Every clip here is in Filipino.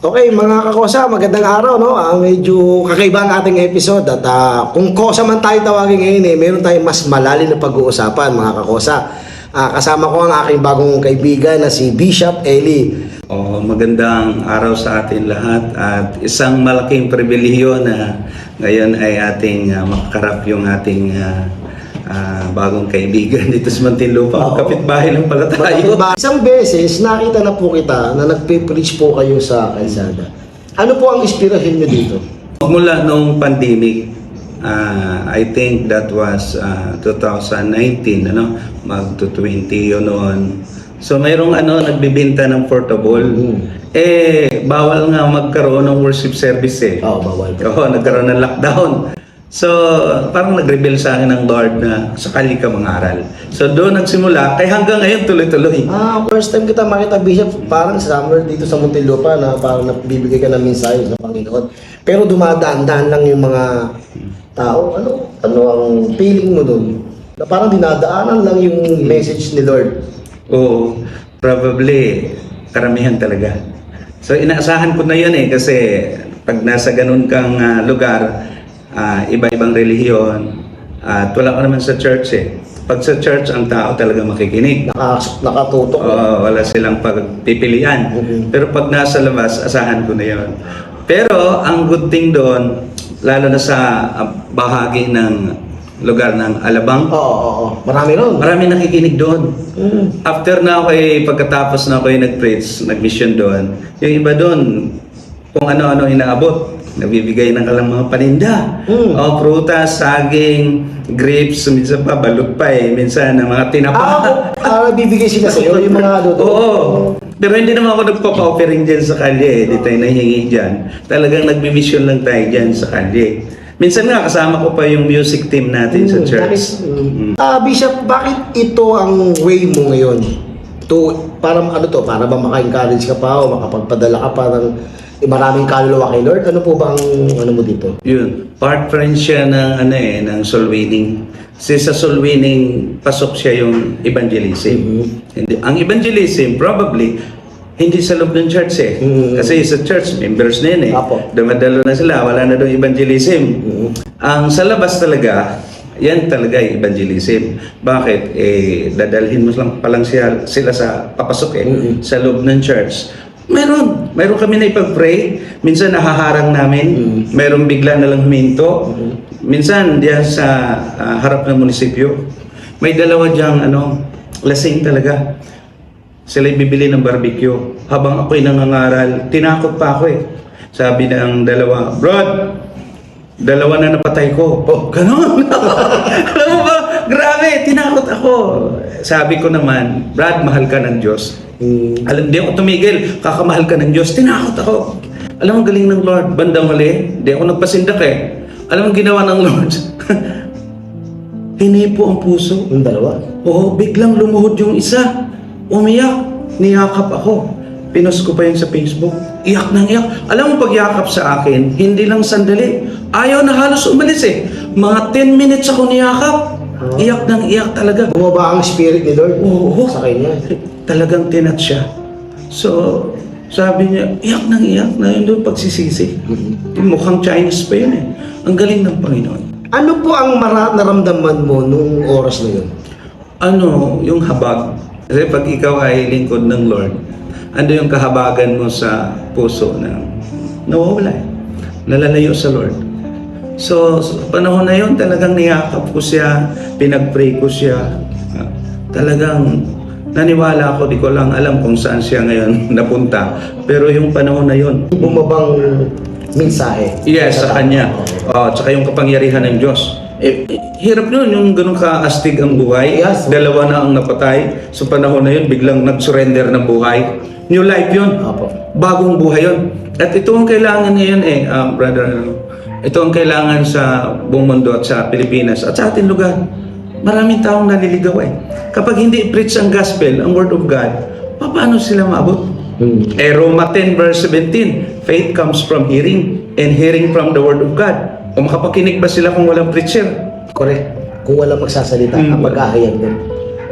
Okay, mga kakosa, magandang araw, no? Ah, medyo kakaiba ang ating episode at ah, kung kosa man tayo tawagin ngayon, eh, meron tayong mas malalim na pag-uusapan, mga kakosa. Ah, kasama ko ang aking bagong kaibigan na si Bishop Eli. Oh, magandang araw sa atin lahat at isang malaking pribilehiyo na ngayon ay ating uh, makakarap yung ating ah, ah, bagong kaibigan dito sa Muntinlupa. Oo. Kapitbahay lang pala tayo. Isang beses, nakita na po kita na nagpe-preach po kayo sa kalsada. Ano po ang inspirasyon niyo dito? Mula noong pandemic, ah, I think that was ah, 2019, ano, mag 20 yun noon. So mayroong ano nagbebenta ng portable. Mm. Eh bawal nga magkaroon ng worship service eh. Oo, bawal po. Oo, nagkaroon ng lockdown. So, parang nag-reveal sa akin ng Lord na sakali ka mangaral. So, doon nagsimula, kaya hanggang ngayon tuloy-tuloy. Ah, first time kita makita, Bishop, parang somewhere dito sa Muntinlupa na parang nagbibigay ka ng mensahe sa Panginoon. Pero dumadaan-daan lang yung mga tao. Ano ano ang feeling mo doon? Na parang dinadaanan lang yung message ni Lord. Oo, probably, karamihan talaga. So, inaasahan ko na yun eh, kasi pag nasa ganun kang ah, lugar, ah, iba-ibang relihiyon, at wala ka naman sa church eh. Pag sa church, ang tao talaga makikinig. Naka, nakatutok. Oo, wala silang pagpipilian. Mhm. Pero pag nasa labas, asahan ko na yun. Pero ang good thing doon, lalo na sa ah, bahagi ng lugar ng Alabang, Oo, oo, oo. Marami ron. marami nakikinig doon. Mm. After na ako eh, pagkatapos na ako eh, nag-preach, nag-mission doon, yung iba doon, kung ano-ano inaabot, nabibigay ng kalang mga paninda. Mm. O, prutas, saging, grapes, minsan pa, balot pa eh, minsan ng mga tinapa. Ah, ah, bibigay sila sa iyo yung mga ano. Oo. Pero hindi naman ako nagpapa-offering dyan sa kalye. Hindi tayo nahingi dyan. Talagang nagbimisyon lang tayo dyan sa kalye. Minsan nga, kasama ko pa yung music team natin sa Mm, church. mm. Ah, Bishop, bakit ito ang way mo ngayon? To, para ano to, para ba maka-encourage ka pa o makapagpadala ka pa ng eh, maraming kaluluwa kay Lord? Ano po ba ang ano mo dito? Yun. Part friend siya ng, ano eh, ng soul winning. Kasi sa soul winning, pasok siya yung evangelism. Mhm. Hindi, ang evangelism, probably, hindi sa loob ng church eh. Mhm. Kasi sa church, members na yun eh. Apo. Dumadalo na sila, wala na doon evangelism. Mhm. Ang sa labas talaga, yan talaga yung evangelism. Bakit? Eh, dadalhin mo lang palang siya, sila sa papasok eh, Mhm. sa loob ng church. Meron. Meron kami na ipag-pray. Minsan nahaharang namin. Mhm. Meron bigla na lang huminto. Mhm. Minsan diyan sa ah, harap ng munisipyo. May dalawa diyang ano, lasing talaga. Sila bibili ng barbecue. Habang ako'y nangangaral, tinakot pa ako eh. Sabi ng dalawa, Brad, dalawa na napatay ko. Oh, ganun. Alam mo ba, grabe, tinakot ako. Sabi ko naman, Brad, mahal ka ng Diyos. Mm. Alam, di ako tumigil, kakamahal ka ng Diyos, tinakot ako. Alam mo, galing ng Lord, bandang huli, di ako nagpasindak eh. Alam mo, ginawa ng Lord, hinipo ang puso. Yung dalawa? Oo, biglang lumuhod yung isa. Umiyak. Niyakap ako. Pinost ko pa yun sa Facebook. Iyak nang iyak. Alam mo, pagyakap sa akin, hindi lang sandali. Ayaw na halos umalis eh. Mga 10 minutes ako niyakap. Iyak nang iyak talaga. Bumaba ang spirit ni Lord Oo. sa kanya. Talagang tinat siya. So, sabi niya, iyak nang iyak na yun doon pagsisisi. Mukhang Chinese pa yun eh. Ang galing ng Panginoon. Ano po ang mara- naramdaman mo nung oras na yun? ano, yung habag. Kasi pag ikaw ay lingkod ng Lord, ano yung kahabagan mo sa puso na nawawala eh. Nalalayo sa Lord. So, panahon na yun, talagang niyakap ko siya, pinag-pray ko siya. Ah, Talagang naniwala ako, di ko lang alam kung saan siya ngayon napunta. Pero yung panahon na yun, Bumabang mensahe. Yes, sa kanya. Oh, tsaka yung kapangyarihan ng Diyos. Eh, hirap yun, yung ganun ka-astig ang buhay. Yes. Dalawa na ang napatay. Sa panahon na yun, biglang nag-surrender ng buhay. New life yun. Apo. Bagong buhay yun. At ito ang kailangan ngayon eh, um, brother, ano, ito ang kailangan sa buong mundo at sa Pilipinas at sa ating lugar. Maraming taong naliligaw eh. Kapag hindi i-preach ang gospel, ang word of God, paano sila maabot? Hmm. Eh, Roma 10 verse 17, faith comes from hearing and hearing from the word of God. O makapakinig ba sila kung walang preacher? Correct. Kung wala magsasalita, Mm. ang mag-ahayag din.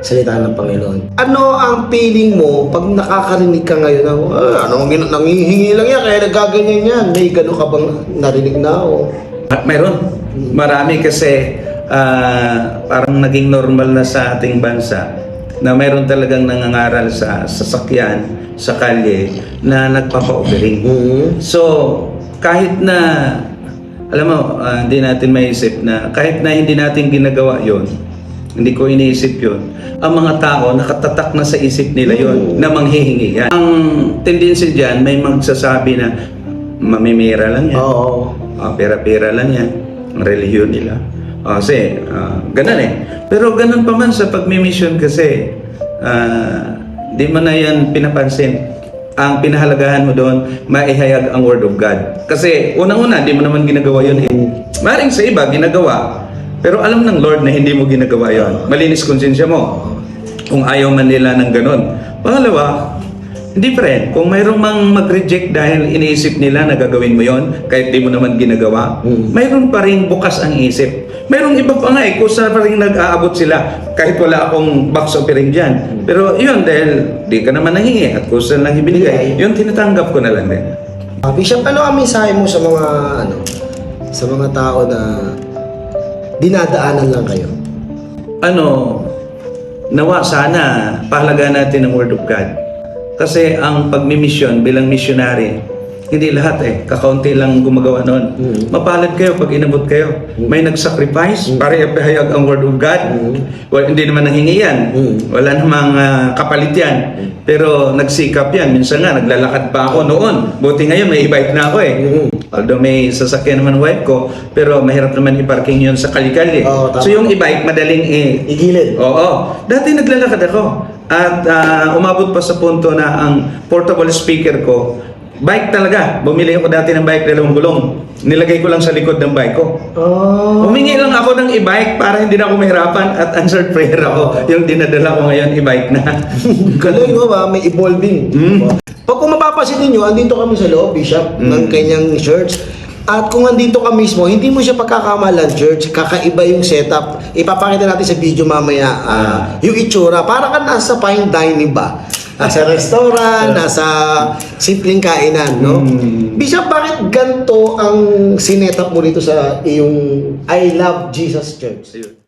Salita ng Panginoon. Ano ang feeling mo pag nakakarinig ka ngayon ng, ah, ano ang gina- nangihingi lang yan, kaya nagaganyan yan. May gano'n ka bang narinig na o? At mayroon. Marami kasi ah, parang naging normal na sa ating bansa na mayroon talagang nangangaral sa sasakyan, sa kalye, na nagpapa-offering. Mhm. So, kahit na, alam mo, ah, hindi natin maisip na, kahit na hindi natin ginagawa yon hindi ko iniisip yon ang mga tao nakatatak na sa isip nila yon na manghihingi yan. Ang tendency dyan, may magsasabi na mamimira lang yan. Oo. Ah, pera-pera lang yan. Ang relihiyon nila. Ah, kasi, ah, ganun eh. Pero ganun pa man sa pagmimission kasi, ah, di mo na yan pinapansin. Ang pinahalagahan mo doon, maihayag ang Word of God. Kasi, unang-una, di mo naman ginagawa yun eh. Maring sa iba, ginagawa. Pero alam ng Lord na hindi mo ginagawa yon. Malinis konsensya mo. Kung ayaw man nila ng ganun. Pangalawa, hindi rin. Kung mayroong mang mag-reject dahil iniisip nila na gagawin mo yon kahit di mo naman ginagawa, Mm. mayroon pa rin bukas ang isip. Mayroong iba pa nga eh, kusa pa rin nag-aabot sila kahit wala akong box offering dyan. Pero yun, dahil di ka naman nangingi at kusa lang ibinigay, yun tinatanggap ko na lang din. Ah, Bishop, ano ang mensahe mo sa mga, ano, sa mga tao na dinadaanan lang kayo? ano, nawa sana pahalagaan natin ang Word of God. Kasi ang pagmimisyon bilang missionary, hindi lahat eh, kakaunti lang gumagawa noon. Mm. Mapalad kayo pag inabot kayo. May nag-sacrifice para ipahayag ang Word of God. Mm. Well, hindi naman nanghingi yan. Mm. Wala namang ah, kapalit yan. Pero nagsikap yan. Minsan nga, naglalakad pa ako noon. Buti ngayon, may e-bike na ako eh. Mm. Although may sasakyan naman wife ko, pero mahirap naman i-parking yun sa kalikalye. Oo, tama. so yung e-bike, madaling i- Igilid. Oo. Dati naglalakad ako. At ah, umabot pa sa punto na ang portable speaker ko, bike talaga. Bumili ako dati ng bike dalawang gulong. Nilagay ko lang sa likod ng bike ko. Oh. Humingi lang ako ng e-bike para hindi na ako mahirapan at answered prayer ako. Yung dinadala ko ngayon, e-bike na. Galing mo ba? May evolving. Mm. Pag kung mapapansin ninyo, andito kami sa loob, Bishop, Mm. ng kanyang church. At kung andito ka mismo, hindi mo siya pagkakamalan, church. Kakaiba yung setup. Ipapakita natin sa video mamaya ah, yung itsura. Para ka nasa fine dining ba? Nasa restaurant, nasa simpleng kainan, no? Mm. Bishop, bakit ganito ang sinetup mo dito sa iyong I Love Jesus Church? Ayun.